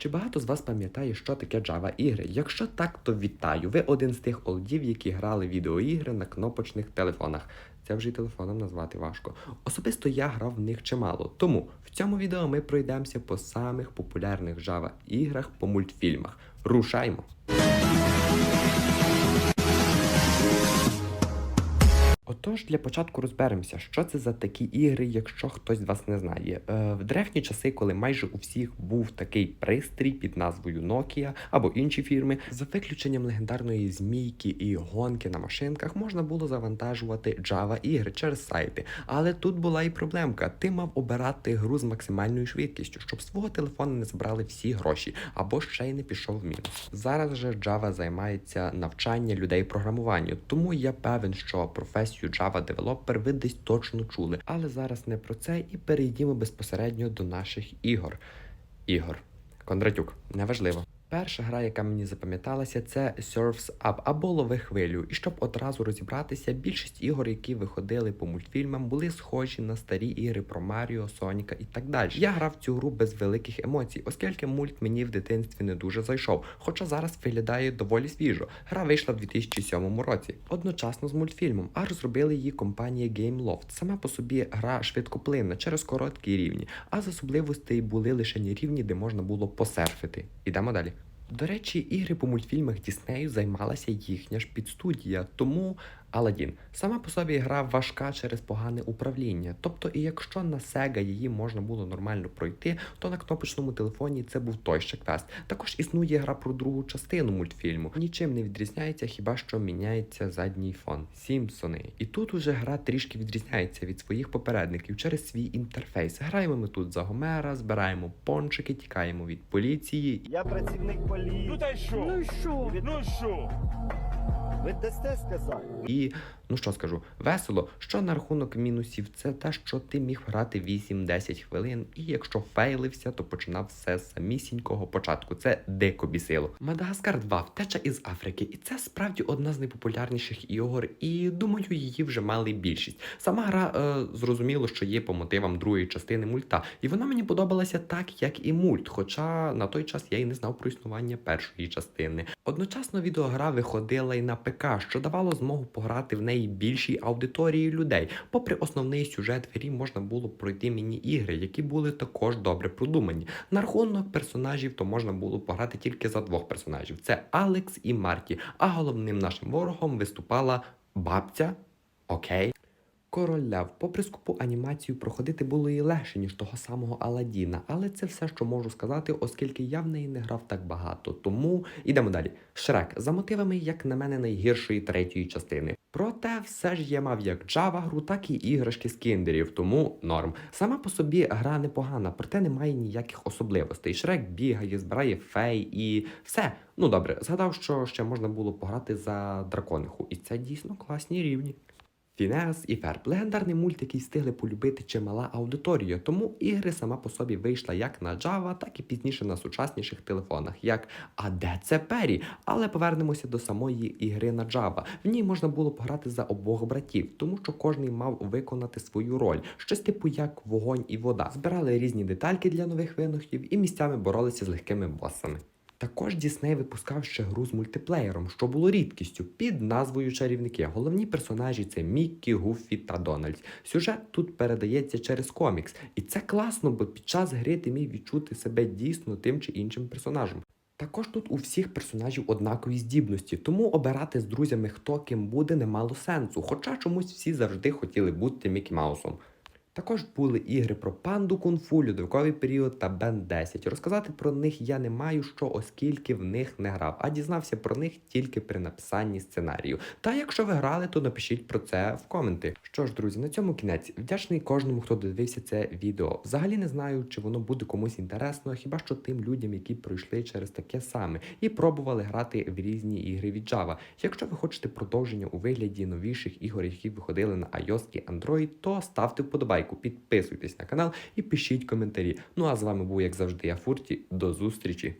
Чи багато з вас пам'ятає, що таке Java ігри? Якщо так, то вітаю. Ви один з тих олдів, які грали відеоігри на кнопочних телефонах. Це вже й телефоном назвати важко. Особисто я грав в них чимало. Тому в цьому відео ми пройдемося по самих популярних Java іграх по мультфільмах. Рушаймо! Отож, для початку розберемося, що це за такі ігри, якщо хтось з вас не знає. Е, в древні часи, коли майже у всіх був такий пристрій під назвою Nokia або інші фірми, за виключенням легендарної змійки і гонки на машинках, можна було завантажувати Java ігри через сайти. Але тут була і проблемка: ти мав обирати гру з максимальною швидкістю, щоб свого телефону не забрали всі гроші, або ще й не пішов в мінус. Зараз же Java займається навчання людей програмуванню, тому я певен, що професію Java Developer ви десь точно чули. Але зараз не про це і перейдімо безпосередньо до наших ігор. Ігор. Кондратюк, неважливо. Перша гра, яка мені запам'яталася, це Surf's Up або Лови хвилю. І щоб одразу розібратися, більшість ігор, які виходили по мультфільмам, були схожі на старі ігри про Маріо, Соніка і так далі. Я грав цю гру без великих емоцій, оскільки мульт мені в дитинстві не дуже зайшов, хоча зараз виглядає доволі свіжо. Гра вийшла в 2007 році, одночасно з мультфільмом, а розробили її компанія Gameloft. Сама по собі гра швидкоплинна через короткі рівні, а з особливостей були лише рівні, де можна було посерфити. Ідемо далі. До речі, ігри по мультфільмах Діснею займалася їхня ж підстудія, тому Аладдін. Сама по собі гра важка через погане управління. Тобто, і якщо на Sega її можна було нормально пройти, то на кнопочному телефоні це був той ще квест. Також існує гра про другу частину мультфільму. Нічим не відрізняється, хіба що міняється задній фон. Сімпсони. І тут уже гра трішки відрізняється від своїх попередників через свій інтерфейс. Граємо ми тут за Гомера, збираємо пончики, тікаємо від поліції. Я працівник поліції. Ну та й що? Ну і що? Ну і що? Ви дасте сказати? І ну що скажу, весело, що на рахунок мінусів, це те, що ти міг грати 8-10 хвилин, і якщо фейлився, то починав все з самісінького початку. Це дико бісило. Мадагаскар 2 втеча із Африки, і це справді одна з найпопулярніших ігор, і думаю, її вже мали більшість. Сама гра е, зрозуміло, що є по мотивам другої частини мульта, і вона мені подобалася так, як і мульт. Хоча на той час я й не знав про існування першої частини. Одночасно відеогра виходила й на ПК, що давало змогу пограти в неї більшій аудиторії людей. Попри основний сюжет в грі можна було пройти міні-ігри, які були також добре продумані. На рахунок персонажів то можна було пограти тільки за двох персонажів: це Алекс і Марті. А головним нашим ворогом виступала бабця. Окей. Король Лев, попри скупу анімацію, проходити було і легше, ніж того самого Аладдіна, але це все, що можу сказати, оскільки я в неї не грав так багато. Тому ідемо далі. Шрек за мотивами, як на мене, найгіршої третьої частини. Проте все ж я мав як Java гру, так і іграшки з кіндерів, тому норм. Сама по собі гра непогана, проте немає ніяких особливостей. Шрек бігає, збирає фей і все. Ну добре, згадав, що ще можна було пограти за дракониху, і це дійсно класні рівні. Фінеас і Ферб легендарний мульт, який встигли полюбити чимала аудиторія, тому ігри сама по собі вийшла як на Java, так і пізніше на сучасніших телефонах, як А де це Пері? Але повернемося до самої ігри на Java. В ній можна було пограти за обох братів, тому що кожний мав виконати свою роль, щось типу як вогонь і вода. Збирали різні детальки для нових винахів і місцями боролися з легкими босами. Також Дісней випускав ще гру з мультиплеєром, що було рідкістю під назвою Чарівники. Головні персонажі це Міккі, Гуффі та Дональд. Сюжет тут передається через комікс, і це класно, бо під час гри ти міг відчути себе дійсно тим чи іншим персонажем. Також тут у всіх персонажів однакові здібності, тому обирати з друзями хто ким буде не мало сенсу, хоча чомусь всі завжди хотіли бути Мікі Маусом. Також були ігри про панду кунг-фу, льодовиковий період та Бен 10. Розказати про них я не маю що, оскільки в них не грав, а дізнався про них тільки при написанні сценарію. Та якщо ви грали, то напишіть про це в коменти. Що ж, друзі, на цьому кінець. Вдячний кожному, хто додивився це відео. Взагалі не знаю, чи воно буде комусь інтересно, хіба що тим людям, які пройшли через таке саме і пробували грати в різні ігри від Java. Якщо ви хочете продовження у вигляді новіших ігор, які виходили на iOS і Android, то ставте вподобайку, підписуйтесь на канал і пишіть коментарі. Ну а з вами був, як завжди, я Фурті. До зустрічі!